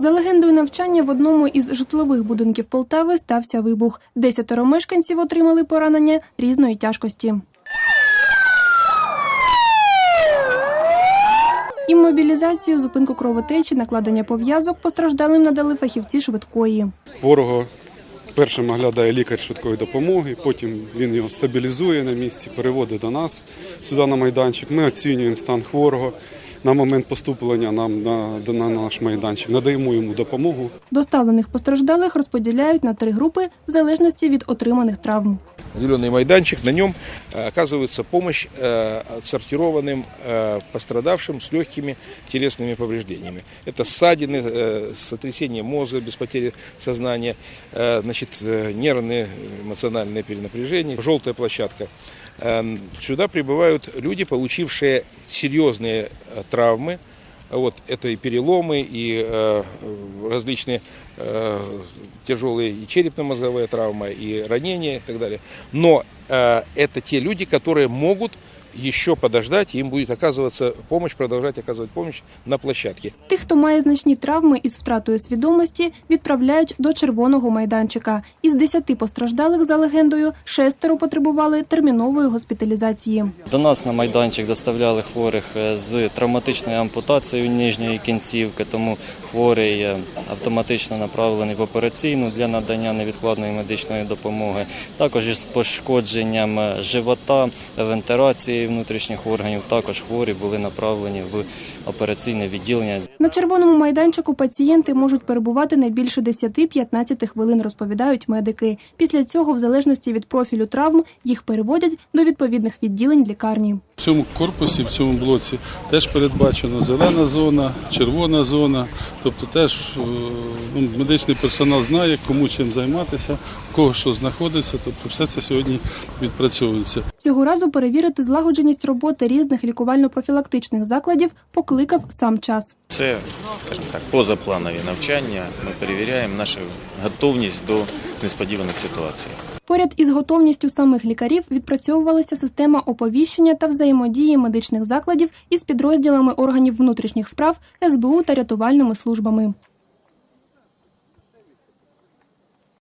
За легендою навчання в одному із житлових будинків Полтави стався вибух. Десятеро мешканців отримали поранення різної тяжкості. Іммобілізацію, зупинку кровотечі, накладення пов'язок постраждалим надали фахівці швидкої. Хворого першим оглядає лікар швидкої допомоги, потім він його стабілізує на місці, переводить до нас сюди на майданчик. Ми оцінюємо стан хворого на момент поступлення нам на, на наш майданчик, надаємо йому допомогу. Доставлених постраждалих розподіляють на три групи в залежності від отриманих травм. зеленый майданчик, на нем э, оказывается помощь э, отсортированным э, пострадавшим с легкими телесными повреждениями. Это ссадины, э, сотрясение мозга без потери сознания, э, значит, э, нервные эмоциональные перенапряжения, желтая площадка. Э, Сюда прибывают люди, получившие серьезные э, травмы, вот, это и переломы, и э, различные э, тяжелые и черепно-мозговая травма, и ранения и так далее. Но э, это те люди, которые могут еще подождать, им будет оказываться помощь, продолжать оказывать помощь на площадке. Тих, хто має значні травми із втратою свідомості, відправляють до червоного майданчика. Із десяти постраждалих за легендою шестеро потребували термінової госпіталізації. До нас на майданчик доставляли хворих е, з травматичною ампутацією нижньої кінцівки, тому хворий е, автоматично направлений в операційну для надання невідкладної медичної допомоги. Також із пошкодженням е, живота, вентиляції внутрішніх органів. Також хворі були направлені в операційне відділення На червоному майданчику пацієнти можуть перебувати не більше 10-15 хвилин, розповідають медики. Після цього, в залежності від профілю травм, їх переводять до відповідних відділень лікарні. В цьому корпусі, в цьому блоці теж передбачено зелена зона, червона зона. Тобто теж е, ну, медичний персонал знає, кому чим займатися, кого що знаходиться. Тобто все це сьогодні відпрацьовується. Цього разу перевірити злагодженість роботи різних лікувально-профілактичних закладів покликав сам час. Це, скажімо так, позапланові навчання. Ми перевіряємо нашу готовність до несподіваних ситуацій. Поряд із готовністю самих лікарів відпрацьовувалася система оповіщення та взаємодії медичних закладів із підрозділами органів внутрішніх справ, СБУ та рятувальними службами.